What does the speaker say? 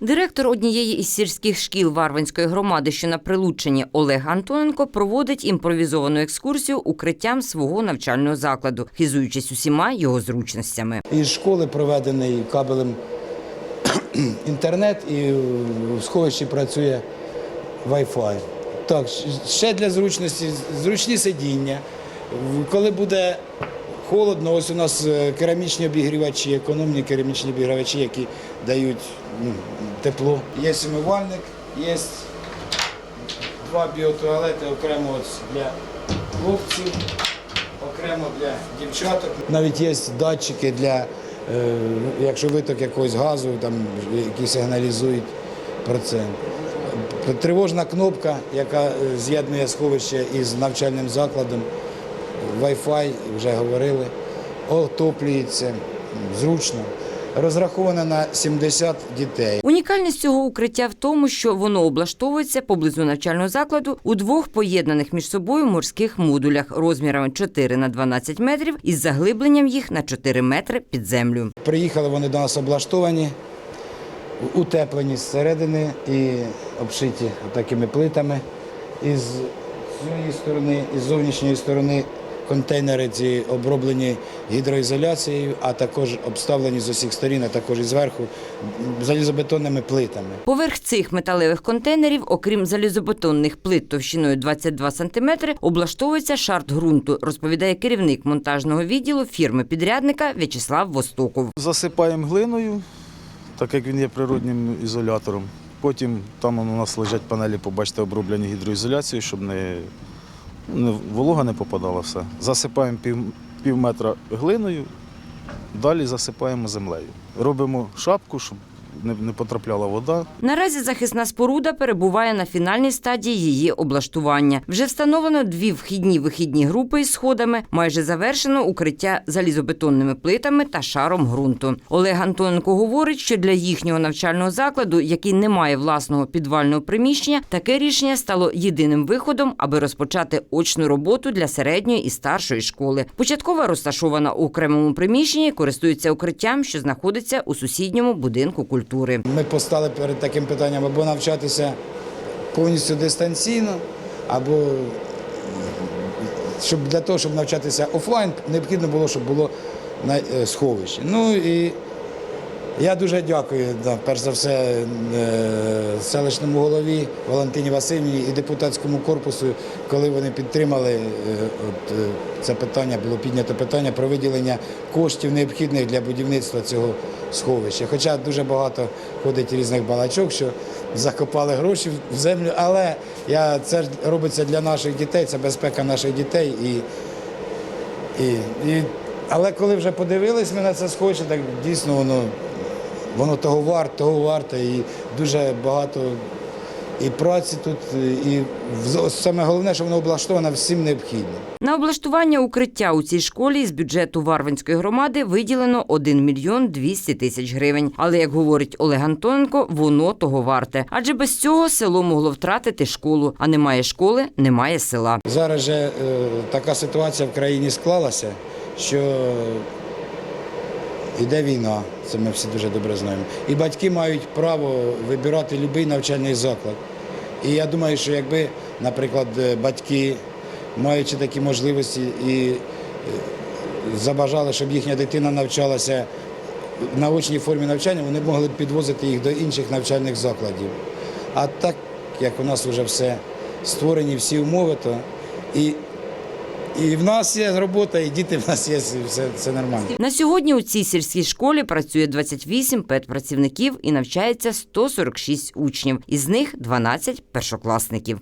Директор однієї із сільських шкіл Варвинської громади, що на Прилуччині, Олег Антоненко, проводить імпровізовану екскурсію укриттям свого навчального закладу, хизуючись усіма його зручностями. Із школи проведений кабелем інтернет і в сховищі працює Wi-Fi. Так, ще для зручності, зручні сидіння. Коли буде холодно, ось у нас е, керамічні обігрівачі, економні керамічні обігрівачі, які дають ну, тепло. Є умивальник, є два біотуалети окремо для хлопців, окремо для дівчаток. Навіть є датчики для, е, якщо виток якогось газу, там, які сигналізують про це. Тривожна кнопка, яка е, з'єднує сховище із навчальним закладом, Wi-Fi, вже говорили, отоплюється зручно. Розрахована на 70 дітей. Унікальність цього укриття в тому, що воно облаштовується поблизу навчального закладу у двох поєднаних між собою морських модулях розмірами 4 на 12 метрів із заглибленням їх на 4 метри під землю. Приїхали вони до нас облаштовані, утеплені зсередини і обшиті такими плитами. Із цієї сторони, із зовнішньої сторони контейнери ці оброблені гідроізоляцією, а також обставлені з усіх сторін, а також і зверху залізобетонними плитами. Поверх цих металевих контейнерів, окрім залізобетонних плит товщиною 22 см, облаштовується шарт ґрунту, розповідає керівник монтажного відділу фірми-підрядника В'ячеслав Востоков. Засипаємо глиною, так як він є природнім ізолятором. Потім там у нас лежать панелі, побачите, оброблені гідроізоляцією, щоб не, не волога не попадала все. Засипаємо пів, пів метра глиною, далі засипаємо землею. Робимо шапку, щоб не, потрапляла вода. Наразі захисна споруда перебуває на фінальній стадії її облаштування. Вже встановлено дві вхідні вихідні групи із сходами. Майже завершено укриття залізобетонними плитами та шаром ґрунту. Олег Антоненко говорить, що для їхнього навчального закладу, який не має власного підвального приміщення, таке рішення стало єдиним виходом, аби розпочати очну роботу для середньої і старшої школи. Початкова розташована у окремому приміщенні, користується укриттям, що знаходиться у сусідньому будинку культури. Ми постали перед таким питанням або навчатися повністю дистанційно, або щоб для того, щоб навчатися офлайн, необхідно було, щоб було на е, сховище. Ну і я дуже дякую, да, перш за все, е, селищному голові Валентині Васильівні і депутатському корпусу, коли вони підтримали е, от, е, це питання, було піднято питання про виділення коштів необхідних для будівництва цього сховища. Хоча дуже багато ходить різних балачок, що закопали гроші в землю, але я, це робиться для наших дітей, це безпека наших дітей. І, і, і, але коли вже подивились ми на це сховище, так дійсно воно, воно того варте, того варте і дуже багато і праці тут, і в- саме головне, що воно облаштовано всім необхідним. На облаштування укриття у цій школі з бюджету Варвинської громади виділено 1 мільйон 200 тисяч гривень. Але, як говорить Олег Антоненко, воно того варте. Адже без цього село могло втратити школу. А немає школи, немає села. Зараз же е, така ситуація в країні склалася, що йде війна, це ми всі дуже добре знаємо. І батьки мають право вибирати будь-який навчальний заклад. І я думаю, що якби, наприклад, е, батьки, маючи такі можливості і е, забажали, щоб їхня дитина навчалася в наочній формі навчання, вони могли б підвозити їх до інших навчальних закладів. А так як у нас вже все створені всі умови, то і, і в нас є робота, і діти в нас є, і все це нормально. На сьогодні у цій сільській школі працює 28 педпрацівників і навчається 146 учнів. Із них 12 першокласників.